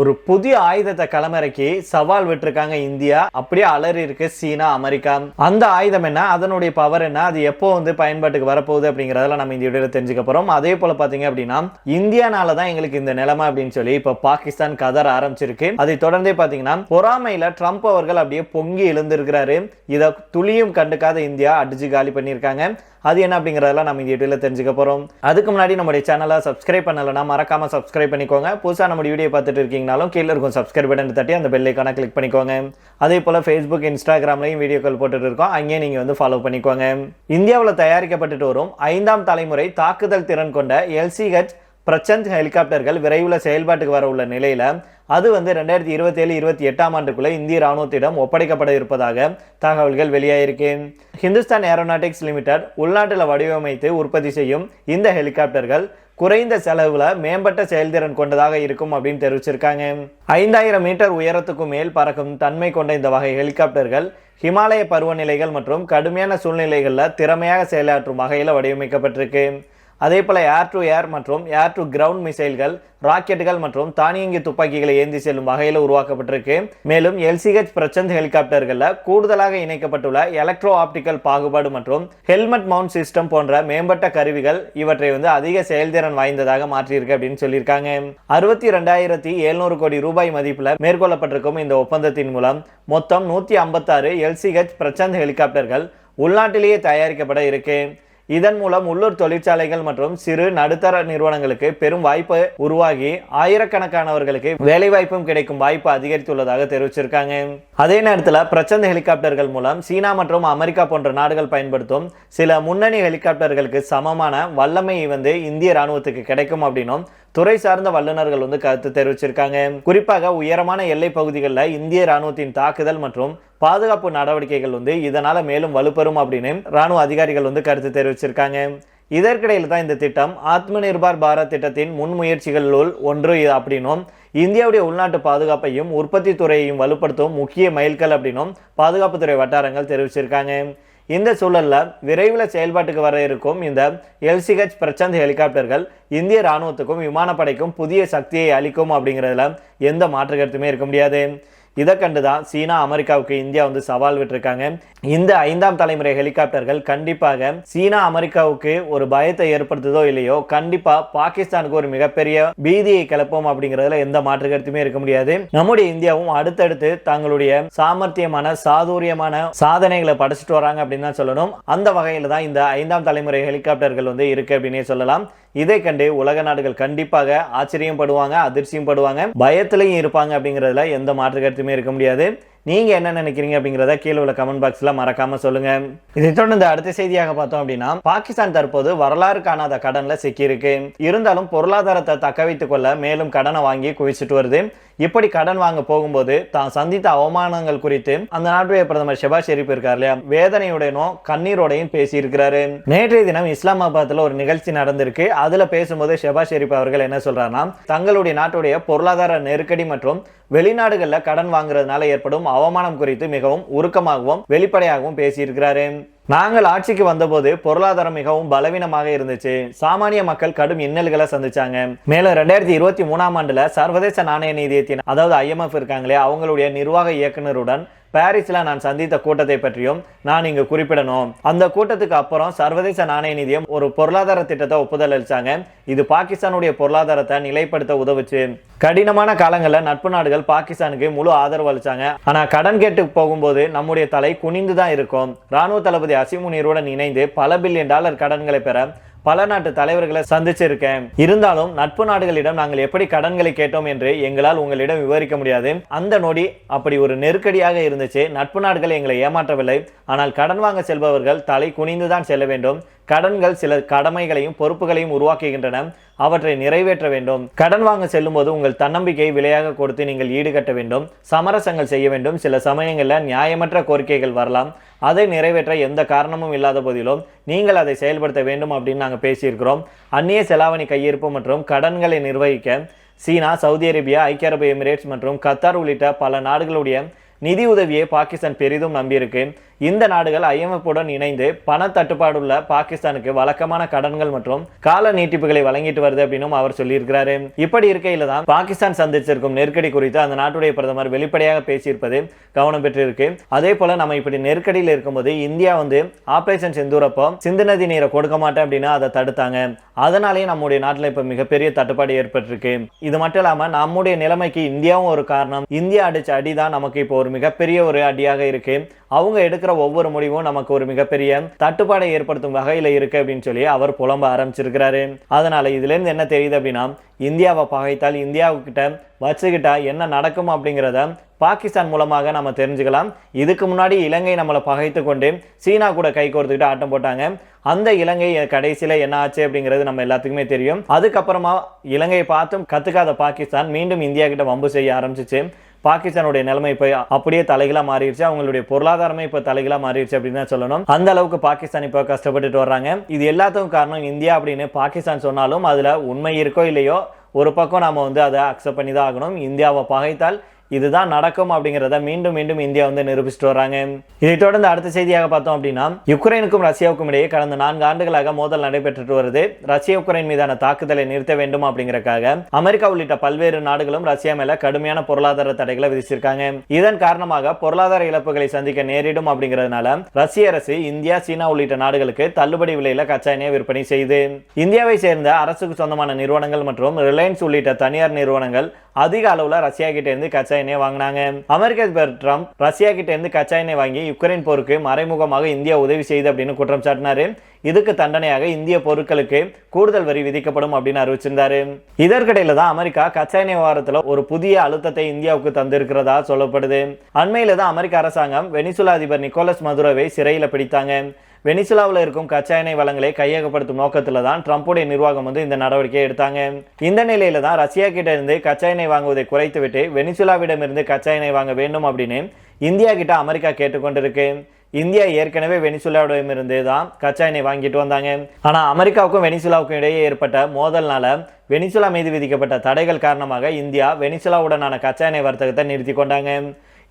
ஒரு புதிய ஆயுதத்தை களமிறக்கி சவால் விட்டுருக்காங்க இந்தியா. அப்படியே அலறி இருக்கு சீனா அமெரிக்கா. அந்த ஆயுதம் என்ன? அதனுடைய பவர் என்ன? அது எப்போ வந்து பயன்பாட்டுக்கு வரப்போகுது அப்படிங்கிறதெல்லாம் நம்ம இந்த வீடியோல தெரிஞ்சுக்க போறோம். அதே போல பாத்தீங்க அப்படின்னா இந்தியானால தான் எங்களுக்கு இந்த நிலைமை அப்படின்னு சொல்லி இப்ப பாகிஸ்தான் கதற ஆரம்பிச்சிருக்கு. அதை தொடர்ந்தே பாத்தீங்கன்னா பொறாமையில ட்ரம்ப் அவர்கள் அப்படியே பொங்கி எழுந்திருக்கிறாரு. இதை துளியும் கண்டுக்காத இந்தியா அடிச்சு காலி பண்ணியிருக்காங்க. அது என்ன அப்படிங்கிறதெல்லாம் நம்ம இந்த வீடியோவில் தெரிஞ்சுக்க போகிறோம் அதுக்கு முன்னாடி நம்முடைய சேனலை சப்ஸ்கிரைப் பண்ணலைன்னா மறக்காமல் சப்ஸ்கிரைப் பண்ணிக்கோங்க. புதுசாக நம்முடைய வீடியோ பார்த்துட்டு இருக்கீங்க இருக்கீங்கனாலும் கீழே இருக்கும் சப்ஸ்கிரைப் பட்டன் தட்டி அந்த பெல்லைக்கான கிளிக் பண்ணிக்கோங்க. அதே போல ஃபேஸ்புக் இன்ஸ்டாகிராம்லையும் வீடியோக்கள் போட்டுட்டு இருக்கோம். அங்கேயே நீங்க வந்து ஃபாலோ பண்ணிக்கோங்க. இந்தியாவில் தயாரிக்கப்பட்டுட்டு வரும் ஐந்தாம் தலைமுறை தாக்குதல் திறன் கொண்ட எல்சிஹெச் பிரச்சந்த் ஹெலிகாப்டர்கள் விரைவில் செயல்பாட்டுக்கு வர உள்ள நிலையில அது வந்து ரெண்டாயிரத்தி இருபத்தி ஏழு இருபத்தி எட்டாம் ஆண்டுக்குள்ளே இந்திய ராணுவத்திடம் ஒப்படைக்கப்பட இருப்பதாக தகவல்கள் வெளியாயிருக்கு. ஹிந்துஸ்தான் ஏரோநாட்டிக்ஸ் லிமிடெட் உள்நாட்டில் வடிவமைத்து உற்பத்தி செய்யும் இந்த ஹெலிகாப்டர்கள் குறைந்த செலவில் மேம்பட்ட செயல்திறன் கொண்டதாக இருக்கும் அப்படின்னு தெரிவிச்சிருக்காங்க. ஐந்தாயிரம் மீட்டர் உயரத்துக்கும் மேல் பறக்கும் தன்மை கொண்ட இந்த வகை ஹெலிகாப்டர்கள் ஹிமாலய பருவநிலைகள் மற்றும் கடுமையான சூழ்நிலைகளில் திறமையாக செயலாற்றும் வகையில் வடிவமைக்கப்பட்டிருக்கு. அதே போல் ஏர் டு ஏர் மற்றும் ஏர் டு கிரவுண்ட் மிசைல்கள் ராக்கெட்டுகள் மற்றும் தானியங்கி துப்பாக்கிகளை ஏந்தி செல்லும் வகையில் உருவாக்கப்பட்டிருக்கு. மேலும் எல்சிஹெச் பிரச்சந்த் ஹெலிகாப்டர்களில் கூடுதலாக இணைக்கப்பட்டுள்ள எலக்ட்ரோ ஆப்டிக்கல் பாகுபாடு மற்றும் ஹெல்மெட் மவுண்ட் சிஸ்டம் போன்ற மேம்பட்ட கருவிகள் இவற்றை வந்து அதிக செயல்திறன் வாய்ந்ததாக மாற்றியிருக்கு அப்படின்னு சொல்லியிருக்காங்க. அறுபத்தி ரெண்டாயிரத்தி எழுநூறு கோடி ரூபாய் மதிப்பில் மேற்கொள்ளப்பட்டிருக்கும் இந்த ஒப்பந்தத்தின் மூலம் மொத்தம் நூற்றி ஐம்பத்தாறு எல்சிஹெச் பிரச்சந்த் ஹெலிகாப்டர்கள் உள்நாட்டிலேயே தயாரிக்கப்பட இருக்கு. இதன் மூலம் உள்ளூர் தொழிற்சாலைகள் மற்றும் சிறு நடுத்தர நிறுவனங்களுக்கு பெரும் வாய்ப்பு உருவாகி ஆயிரக்கணக்கானவர்களுக்கு வேலை வாய்ப்பும் கிடைக்கும் வாய்ப்பு அதிகரித்துள்ளதாக தெரிவிச்சிருக்காங்க. அதே நேரத்தில் பிரச்சந்த ஹெலிகாப்டர்கள் மூலம் சீனா மற்றும் அமெரிக்கா போன்ற நாடுகள் பயன்படுத்தும் சில முன்னணி ஹெலிகாப்டர்களுக்கு சமமான வல்லமை வந்து இந்திய ராணுவத்துக்கு கிடைக்கும் அப்படின்னும் துறை சார்ந்த வல்லுநர்கள் வந்து கருத்து தெரிவிச்சிருக்காங்க. குறிப்பாக உயரமான எல்லை பகுதிகளில் இந்திய ராணுவத்தின் தாக்குதல் மற்றும் பாதுகாப்பு நடவடிக்கைகள் வந்து இதனால மேலும் வலுப்பெறும் அப்படின்னு ராணுவ அதிகாரிகள் வந்து கருத்து தெரிவிச்சிருக்காங்க. இதற்கிடையில் தான் இந்த திட்டம் ஆத்ம நிர்பார் பாரத் திட்டத்தின் முன்முயற்சிகளுள் ஒன்று அப்படின்னும் இந்தியாவுடைய உள்நாட்டு பாதுகாப்பையும் உற்பத்தி துறையையும் வலுப்படுத்தும் முக்கிய மைல்கல் அப்படின்னும் பாதுகாப்புத்துறை வட்டாரங்கள் தெரிவிச்சிருக்காங்க. இந்த சூழல்ல விரைவில் செயல்பாட்டுக்கு வர இருக்கும் இந்த எல்சிஹெச் பிரச்சந்த் ஹெலிகாப்டர்கள் இந்திய ராணுவத்துக்கும் விமானப்படைக்கும் புதிய சக்தியை அளிக்கும் அப்படிங்கிறதுல எந்த மாற்று கருத்துமே இருக்க முடியாது. இதை கண்டுதான் சீனா அமெரிக்காவுக்கு இந்தியா வந்து சவால் விட்டுருக்காங்க. இந்த ஐந்தாம் தலைமுறை ஹெலிகாப்டர்கள் கண்டிப்பாக சீனா அமெரிக்காவுக்கு ஒரு பயத்தை ஏற்படுத்துதோ இல்லையோ கண்டிப்பா பாகிஸ்தானுக்கு ஒரு மிகப்பெரிய பீதியை கிளப்போம் அப்படிங்கிறதுல எந்த மாற்று கருத்துமே இருக்க முடியாது. நம்முடைய இந்தியாவும் அடுத்தடுத்து தங்களுடைய சாமர்த்தியமான சாதுரியமான சாதனைகளை படைச்சிட்டு வராங்க அப்படின்னு தான் சொல்லணும். அந்த வகையில தான் இந்த ஐந்தாம் தலைமுறை ஹெலிகாப்டர்கள் வந்து இருக்கு அப்படின்னே சொல்லலாம். இதை கண்டு உலக நாடுகள் கண்டிப்பாக ஆச்சரியம் படுவாங்க அதிர்ச்சியும் படுவாங்க பயத்திலையும் இருப்பாங்க அப்படிங்கிறதுல எந்த மாற்று கருத்துமே இருக்க முடியாது. நீங்க என்ன நினைக்கிறீங்க அப்படிங்கிறத கீழே உள்ள கமெண்ட் பாக்ஸ்ல மறக்காமல் சொல்லுங்க. இதை தொடர்ந்து அடுத்த செய்தியாக பார்த்தோம் அப்படின்னா பாகிஸ்தான் தற்போது வரலாறு காணாத கடன்ல சிக்கியிருக்கு. இருந்தாலும் பொருளாதாரத்தை தக்க வைத்துக் கொள்ள மேலும் கடனை வாங்கி குவிச்சிட்டு வருது. இப்படி கடன் வாங்க போகும்போது தான் சந்தித்த அவமானங்கள் குறித்து அந்த நாட்டுடைய பிரதமர் ஷெபாஸ் ஷெரீப் இருக்கார் இல்லையா? வேதனையுடனும் கண்ணீரோடையும் பேசி இருக்கிறாரு நேற்றைய தினம் இஸ்லாமாபாத்தில் ஒரு நிகழ்ச்சி நடந்திருக்கு. அதுல பேசும்போது ஷெபாஸ் ஷெரீப் அவர்கள் என்ன சொல்றாருன்னா தங்களுடைய நாட்டுடைய பொருளாதார நெருக்கடி மற்றும் வெளிநாடுகளில் கடன் வாங்குறதுனால ஏற்படும் அவமானம் குறித்து மிகவும் உருக்கமாகவும் வெளிப்படையாகவும் பேசியிருக்கிறாரு. நாங்கள் ஆட்சிக்கு வந்தபோது பொருளாதாரம் மிகவும் பலவீனமாக இருந்துச்சு. சாமானிய மக்கள் கடும் இன்னல்களை சந்திச்சாங்க. மேலும் ரெண்டாயிரத்தி இருபத்தி மூணாம் ஆண்டுல சர்வதேச நாணய நிதியத்தின் அதாவது ஐஎம்எஃப் இருக்காங்களே அவங்களுடைய நிர்வாக இயக்குனருடன் பாரிஸில் நான் சந்தித்த கூட்டத்தை பற்றியும் நான் இங்கு குறிப்பிடணும். அந்த கூட்டத்துக்கு அப்புறம் சர்வதேச நாணய நிதியம் ஒரு பொருளாதார திட்டத்தை ஒப்புதல் அளித்தாங்க இது பாகிஸ்தானுடைய பொருளாதாரத்தை நிலைப்படுத்த உதவுச்சு. கடினமான காலங்களில் நட்பு நாடுகள் பாகிஸ்தானுக்கு முழு ஆதரவு அளித்தாங்க ஆனால் கடன் கேட்டு போகும்போது நம்முடைய தலை குனிந்து தான் இருக்கும். ராணுவ தளபதி அசிமுனீருடன் இணைந்து பல பில்லியன் டாலர் கடன்களை பெற பல நாட்டு தலைவர்களை சந்திச்சிருக்கேன். இருந்தாலும் நட்பு நாடுகளிடம் நாங்கள் எப்படி கடன்களை கேட்டோம் என்று எங்களால் உங்களிடம் விவரிக்க முடியாது. அந்த நொடி அப்படி ஒரு நெருக்கடியாக இருந்துச்சு. நட்பு நாடுகள் எங்களை ஏமாற்றவில்லை. ஆனால் கடன் வாங்க செல்பவர்கள் தலை குனிந்துதான் செல்ல வேண்டும். கடன்கள் சில கடமைகளையும் பொறுப்புகளையும் உருவாக்குகின்றன. அவற்றை நிறைவேற்ற வேண்டும். கடன் வாங்க செல்லும் போது உங்கள் தன்னம்பிக்கை விலையாக கொடுத்து நீங்கள் ஈடுகட்ட வேண்டும். சமரசங்கள் செய்ய வேண்டும். சில சமயங்களில் நியாயமற்ற கோரிக்கைகள் வரலாம். அதை நிறைவேற்ற எந்த காரணமும் இல்லாத போதிலும் நீங்கள் அதை செயல்படுத்த வேண்டும் அப்படின்னு நாங்கள் பேசியிருக்கிறோம். அந்நிய செலாவணி கையிருப்பு மற்றும் கடன்களை நிர்வகிக்க சீனா சவுதி அரேபியா ஐக்கிய அரபு எமிரேட்ஸ் மற்றும் கத்தார் உள்ளிட்ட பல நாடுகளுடைய நிதி உதவியை பாகிஸ்தான் பெரிதும் நம்பியிருக்கு. இந்த நாடுகள் ஐஎம்எஃப்புடன் இணைந்து பண தட்டுப்பாடுள்ள பாகிஸ்தானுக்கு வழக்கமான கடன்கள் மற்றும் கால நீட்டிப்புகளை வழங்கிட்டு வருது அப்படின்னும் அவர் சொல்லியிருக்கிறாரு. இப்படி இருக்கையில் தான் பாகிஸ்தான் சந்திச்சிருக்கும் நெருக்கடி குறித்து அந்த நாட்டுடைய பிரதமர் வெளிப்படையாக பேசியிருப்பது கவனம் பெற்றிருக்கு. அதே போல நம்ம இப்படி நெருக்கடியில் இருக்கும்போது இந்தியா வந்து ஆபரேஷன் செந்தூரப்போ சிந்து நதி நீரை கொடுக்க மாட்டேன் அப்படின்னு அதை தடுத்தாங்க. அதனாலேயே நம்முடைய நாட்டில் இப்போ மிகப்பெரிய தட்டுப்பாடு ஏற்பட்டிருக்கு. இது மட்டும் இல்லாம நம்முடைய நிலைமைக்கு இந்தியாவும் ஒரு காரணம். இந்தியா அடிச்ச அடி தான் நமக்கு இப்போ ஒரு மிகப்பெரிய ஒரு அடியாக இருக்கு. அவங்க எடுக்கிற ஒவ்வொரு முடிவும் நமக்கு ஒரு மிகப்பெரிய தட்டுப்பாடை ஏற்படுத்தும் வகையில் இருக்கு அப்படின்னு சொல்லி அவர் புலம்ப ஆரம்பிச்சிருக்கிறாரு. அதனால இதுல இருந்து என்ன தெரியுது அப்படின்னா இந்தியாவை பகைத்தால் இந்தியாவுக்கிட்ட வச்சுக்கிட்டா என்ன நடக்கும் அப்படிங்கிறத பாகிஸ்தான் மூலமாக நம்ம தெரிஞ்சுக்கலாம். இதுக்கு முன்னாடி இலங்கை நம்மளை பகைத்து கொண்டு சீனா கூட கை கோர்த்துக்கிட்டு ஆட்டம் போட்டாங்க. அந்த இலங்கை கடைசியில் என்ன ஆச்சு அப்படிங்கிறது நம்ம எல்லாத்துக்குமே தெரியும். அதுக்கப்புறமா இலங்கையை பார்த்தும் கற்றுக்காத பாகிஸ்தான் மீண்டும் இந்தியா கிட்ட வம்பு செய்ய ஆரம்பிச்சிச்சு. பாகிஸ்தானுடைய நிலைமை இப்போ அப்படியே தலைகளாக மாறிடுச்சு. அவங்களுடைய பொருளாதாரமே இப்போ தலைகளாக மாறிடுச்சு அப்படின்னு தான் சொல்லணும். அந்த அளவுக்கு பாகிஸ்தான் இப்போ கஷ்டப்பட்டுட்டு வர்றாங்க. இது எல்லாத்துக்கும் காரணம் இந்தியா அப்படின்னு பாகிஸ்தான் சொன்னாலும் அதில் உண்மை இருக்கோ இல்லையோ ஒரு பக்கம் நாம் வந்து அதை அக்செப்ட் பண்ணி தான் ஆகணும். இந்தியாவை பகைத்தால் இதுதான் நடக்கும் அப்படிங்கிறத மீண்டும் மீண்டும் இந்தியா வந்து நிரூபிச்சுட்டு வராங்க. இதை தொடர்ந்து அடுத்த செய்தியாக பார்த்தோம் அப்படின்னா யுக்ரைனுக்கும் ரஷ்யாவுக்கும் இடையே கடந்த நான்கு ஆண்டுகளாக மோதல் நடைபெற்று வருது. ரஷ்யா உக்ரைன் மீதான தாக்குதலை நிறுத்த வேண்டும் அப்படிங்கறக்காக அமெரிக்கா உள்ளிட்ட பல்வேறு நாடுகளும் ரஷ்யா மேல கடுமையான பொருளாதார தடைகளை விதிச்சிருக்காங்க. இதன் காரணமாக பொருளாதார இழப்புகளை சந்திக்க நேரிடும் அப்படிங்கிறதுனால ரஷ்ய அரசு இந்தியா சீனா உள்ளிட்ட நாடுகளுக்கு தள்ளுபடி விலையில கச்சா எண்ணெய் விற்பனை செய்து. இந்தியாவை சேர்ந்த அரசுக்கு சொந்தமான நிறுவனங்கள் மற்றும் ரிலையன்ஸ் உள்ளிட்ட தனியார் நிறுவனங்கள் அதிக அளவுல ரஷ்யா கிட்ட இருந்து கச்சா எண்ணெய் வாங்கினாங்க. அமெரிக்க அதிபர் ட்ரம்ப் ரஷ்யா கிட்ட இருந்து கச்சா எண்ணெய் வாங்கி யுக்ரைன் போருக்கு மறைமுகமாக இந்தியா உதவி செய்து அப்படின்னு குற்றம் சாட்டினாரு. இதுக்கு தண்டனையாக இந்திய பொருட்களுக்கு கூடுதல் வரி விதிக்கப்படும் அப்படின்னு அறிவிச்சிருந்தாரு. இதற்கிடையில தான் அமெரிக்கா கச்சா எண்ணெய் வாரத்தில் ஒரு புதிய அழுத்தத்தை இந்தியாவுக்கு தந்திருக்கிறதா சொல்லப்படுது. அண்மையில தான் அமெரிக்க அரசாங்கம் வெனிசுலா அதிபர் நிக்கோலஸ் மதுரோவை சிறையில் பிடித்தாங்க. வெனிசுலாவில் இருக்கும் கச்சா எண்ணெய் வளங்களை கையகப்படுத்தும் நோக்கத்தில் தான் ட்ரம்ப்புடைய நிர்வாகம் வந்து இந்த நடவடிக்கையை எடுத்தாங்க. இந்த நிலையில தான் ரஷ்யா கிட்ட இருந்து கச்சா எண்ணெய் வாங்குவதை குறைத்துவிட்டு வெனிசுலாவிடமிருந்து கச்சா எண்ணெய் வாங்க வேண்டும் அப்படின்னு இந்தியா கிட்ட அமெரிக்கா கேட்டுக்கொண்டிருக்கு. இந்தியா ஏற்கனவே வெனிசுலாவிடமிருந்து தான் கச்சா எண்ணெய் வாங்கிட்டு வந்தாங்க. ஆனால் அமெரிக்காவுக்கும் வெனிசுலாவுக்கும் இடையே ஏற்பட்ட மோதல்னால வெனிசுலா மீது விதிக்கப்பட்ட தடைகள் காரணமாக இந்தியா வெனிசுலாவுடனான கச்சா எண்ணெய் வர்த்தகத்தை நிறுத்தி கொண்டாங்க.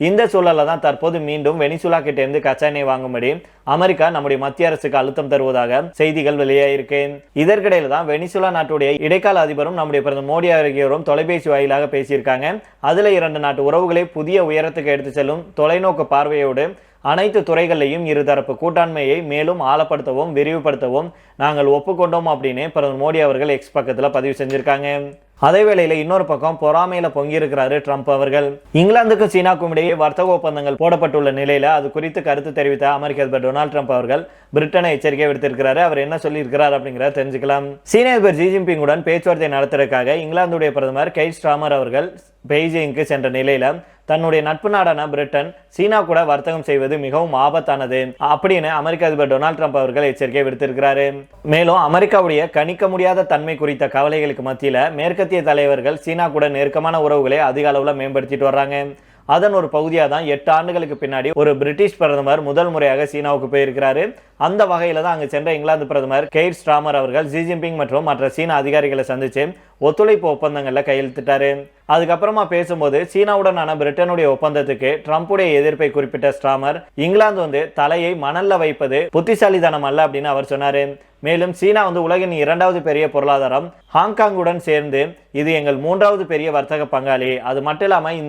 இந்த சூழலில் தான் தற்போது மீண்டும் வெனிசுலா கிட்டேருந்து கச்சா எண்ணெய் வாங்கும்படி அமெரிக்கா நம்முடைய மத்திய அரசுக்கு அழுத்தம் தருவதாக செய்திகள் வெளியாயிருக்கு இதற்கிடையில் தான் வெனிசுலா நாட்டுடைய இடைக்கால அதிபரும் நம்முடைய பிரதமர் மோடி ஆகியோரும் தொலைபேசி வாயிலாக பேசியிருக்காங்க. அதில் இரண்டு நாட்டு உறவுகளை புதிய உயரத்துக்கு எடுத்து செல்லும் தொலைநோக்கு பார்வையோடு அனைத்து துறைகளிலையும் இருதரப்பு கூட்டாண்மையை மேலும் ஆழப்படுத்தவும் விரிவுபடுத்தவும் நாங்கள் ஒப்புக்கொண்டோம் அப்படின்னு பிரதமர் மோடி அவர்கள் எக்ஸ் பக்கத்தில் பதிவு செஞ்சுருக்காங்க. அதே வேளையில் இன்னொரு பக்கம் பொறாமையில பொங்கியிருக்கிறாரு ட்ரம்ப் அவர்கள். இங்கிலாந்துக்கும் சீனாக்கும் இடையே வர்த்தக ஒப்பந்தங்கள் போடப்பட்டுள்ள நிலையில அது குறித்து கருத்து தெரிவித்த அமெரிக்க அதிபர் டொனால்டு ட்ரம்ப் அவர்கள் பிரிட்டனை எச்சரிக்கை விடுத்திருக்கிறாரு. அவர் என்ன சொல்லியிருக்கிறார் அப்படிங்கிறத தெரிஞ்சுக்கலாம். சீன அதிபர் ஜி ஜின்பிங்குடன் பேச்சுவார்த்தை நடத்துறதுக்காக இங்கிலாந்துடைய பிரதமர் கை ஸ்டாமர் அவர்கள் பெய்ஜிங்க்கு சென்ற நிலையில தன்னுடைய நட்பு நாடான பிரிட்டன் சீனா கூட வர்த்தகம் செய்வது மிகவும் ஆபத்தானது. அப்படின்னு அமெரிக்க அதிபர் டொனால்ட் ட்ரம்ப் அவர்கள் எச்சரிக்கை விடுத்திருக்கிறாரு. மேலும் அமெரிக்காவுடைய கணிக்க முடியாத தன்மை குறித்த கவலைகளுக்கு மத்தியில் மேற்கத்திய தலைவர்கள் சீனா கூட நெருக்கமான உறவுகளை அதிக அளவில் மேம்படுத்திட்டு வர்றாங்க. அதன் ஒரு பகுதியாக தான் எட்டு ஆண்டுகளுக்கு பின்னாடி ஒரு பிரிட்டிஷ் பிரதமர் முதல் முறையாக சீனாவுக்கு போயிருக்கிறாரு. அந்த வகையில் தான் அங்கே சென்ற இங்கிலாந்து பிரதமர் கெய்ர் ஸ்டாமர் அவர்கள் ஜி ஜின்பிங் மற்றும் மற்ற சீன அதிகாரிகளை சந்திச்சு ஒத்துழைப்பு ஒப்பந்தங்களில் கையெழுத்திட்டாரு. அதுக்கப்புறமா பேசும்போது சீனாவுடனான பிரிட்டனுடைய ஒப்பந்தத்துக்கு ட்ரம்ப்புடைய எதிர்ப்பை குறிப்பிட்ட ஸ்டாமர் இங்கிலாந்து வந்து தலையை மணல்ல வைப்பது புத்திசாலிதனம் அல்ல அப்படின்னு அவர் சொன்னாரு. மேலும் சீனா வந்து உலகின் இரண்டாவது பெரிய பொருளாதாரம் ஹாங்காங்குடன் சேர்ந்து இது எங்கள் மூன்றாவது பெரிய வர்த்தக பங்காளி. அது மட்டும் இல்லாமல்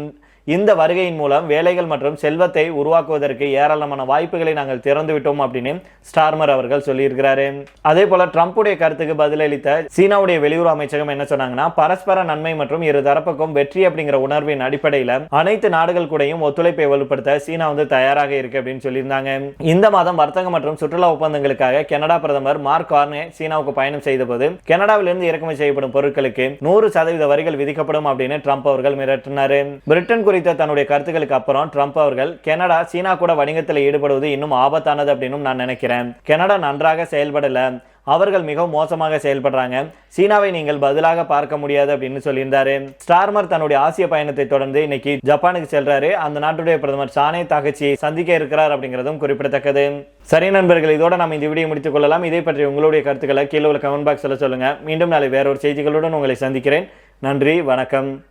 இந்த- வருகையின் மூலம் வேலைகள் மற்றும் செல்வத்தை உருவாக்குவதற்கு ஏராளமான வாய்ப்புகளை நாங்கள் திறந்து விட்டோம் அப்படின்னு ஸ்டார்மர் அவர்கள் சொல்லியிருக்கிறாரு. அதே போல ட்ரம்புடைய கருத்துக்கு பதிலளித்த சீனாவுடைய வெளியுறவு அமைச்சகம் என்ன சொன்னாங்கன்னா பரஸ்பர நன்மை மற்றும் இரு தரப்புக்கும் வெற்றி அப்படிங்கிற உணர்வின் அடிப்படையில் அனைத்து நாடுகள் கூடயும் ஒத்துழைப்பை வலுப்படுத்த சீனா வந்து தயாராக இருக்கு அப்படின்னு சொல்லியிருந்தாங்க. இந்த மாதம் வர்த்தக மற்றும் சுற்றுலா ஒப்பந்தங்களுக்காக கனடா பிரதமர் மார்க் கார்னே சீனாவுக்கு பயணம் செய்தபோது கனடாவிலிருந்து இறக்குமதி செய்யப்படும் பொருட்களுக்கு நூறு சதவீத வரிகள் விதிக்கப்படும் அப்படின்னு ட்ரம்ப் அவர்கள் மிரட்டினார். பிரிட்டன் குறித்த தன்னுடைய கருத்துக்களுக்கு அப்புறம் ட்ரம்ப் அவர்கள் கனடா சீனா கூட வணிகத்தில் ஈடுபடுவது இன்னும் ஆபத்தானது அப்படின்னு நான் நினைக்கிறேன். கனடா நன்றாக செயல்படல. அவர்கள் மிகவும் மோசமாக செயல்படுறாங்க. சீனாவை நீங்கள் பதிலாக பார்க்க முடியாது அப்படின்னு சொல்லியிருந்தாரு. ஸ்டார்மர் தன்னுடைய ஆசிய பயணத்தை தொடர்ந்து இன்னைக்கு ஜப்பானுக்கு செல்றாரு. அந்த நாட்டுடைய பிரதமர் சானே தாகச்சியை சந்திக்க இருக்கிறார் அப்படிங்கிறதும் குறிப்பிடத்தக்கது. சரி நண்பர்கள் இதோட நம்ம இந்த வீடியோ முடித்துக் கொள்ளலாம். இதை பற்றி உங்களுடைய கருத்துக்களை கீழே உள்ள கமெண்ட் பாக்ஸ்ல சொல்லுங்க. மீண்டும் நாளை வேறொரு செய்திகளுடன் உங்களை சந்திக்கிறேன். நன்றி வணக்கம்.